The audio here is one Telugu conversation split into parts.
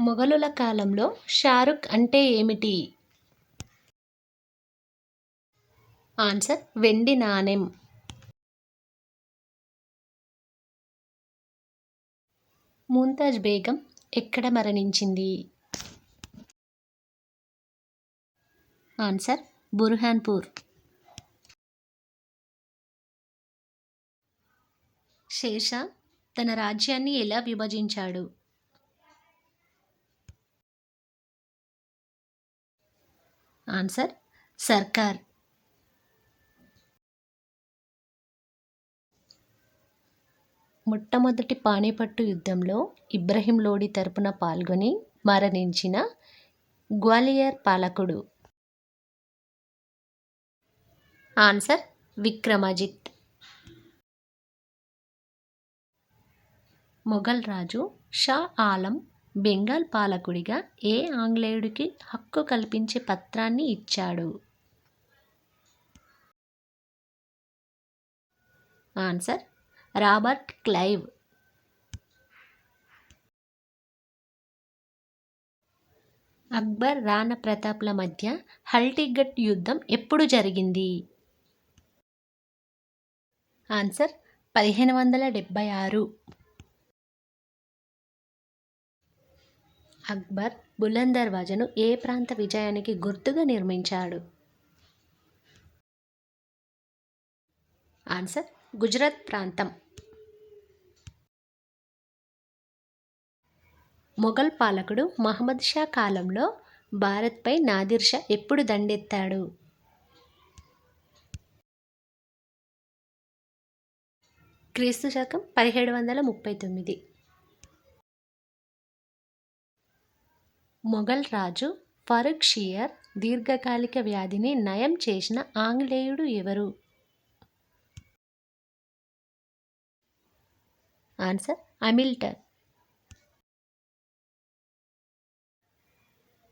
మొఘలుల కాలంలో షారుఖ్ అంటే ఏమిటి? ఆన్సర్ వెండి నాణెం. ముంతాజ్ బేగం ఎక్కడ మరణించింది? ఆన్సర్ బుర్హాన్పూర్. షేర్షా తన రాజ్యాన్ని ఎలా విభజించాడు? ఆన్సర్ సర్కార్. మొట్టమొదటి పానిపట్టు యుద్ధంలో ఇబ్రహీం లోడి తరపున పాల్గొని మరణించిన గ్వాలియర్ పాలకుడు. ఆన్సర్ విక్రమజిత్. మొఘల్ రాజు షా ఆలం బెంగాల్ పాలకుడిగా ఏ ఆంగ్లేయుడికి హక్కు కల్పించే పత్రాన్ని ఇచ్చాడు? Answer Robert Clive. Akbar Rana ప్రతాప్ల మధ్య హల్టీగట్ యుద్ధం ఎప్పుడు జరిగింది? ఆన్సర్ పదిహేను వందల డెబ్భై ఆరు. అక్బర్ బులంద్ దర్వాజను ఏ ప్రాంత విజయానికి గుర్తుగా నిర్మించాడు? ఆన్సర్ గుజరాత్ ప్రాంతం. మొఘల్ పాలకుడు మహమ్మద్ షా కాలంలో భారత్పై నాదిర్ షా ఎప్పుడు దండెత్తాడు? క్రీస్తు శకం పదిహేడు వందల ముప్పై తొమ్మిది. మొఘల్ రాజు ఫరూక్ షియర్ దీర్ఘకాలిక వ్యాధిని నయం చేసిన ఆంగ్లేయుడు ఎవరు? ఆన్సర్ అమిల్టన్.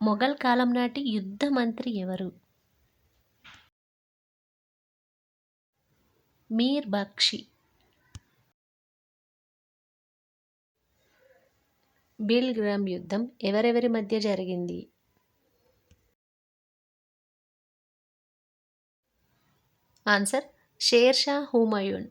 మొఘల్ కాలం నాటి యుద్ధ మంత్రి ఎవరు? మీర్ బక్షి. బిల్ గ్రామ్ యుద్ధం ఎవరెవరి మధ్య జరిగింది? ఆన్సర్ షేర్షా హుమయూన్.